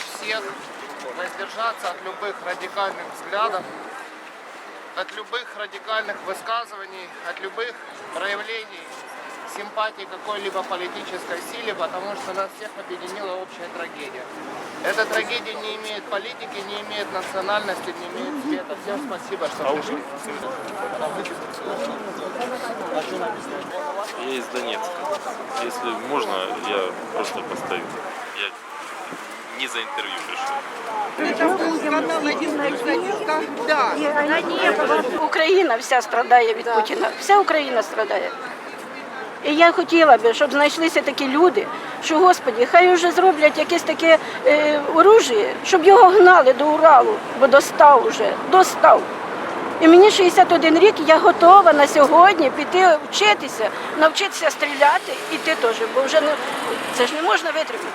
всех воздержаться от любых радикальных взглядов, от любых радикальных высказываний, от любых проявлений симпатии какой-либо политической силе, потому что нас всех объединила общая трагедия. Эта трагедия не имеет политики, не имеет национальности, не имеет цвета. Всем спасибо, что пришли. Я из Донецка. Если можно, я просто постою. Я не за интервью Да. Україна вся страдає від Путіна. Вся Україна страдає. І я хотіла би, щоб знайшлися такі люди, що, Господі, хай вже зроблять якесь таке е, оружие, щоб його гнали до Уралу, бо достав уже, достав. І мені 61 рік, я готова на сьогодні піти вчитися, навчитися стріляти, іти теж, бо вже не, це ж не можна витримати.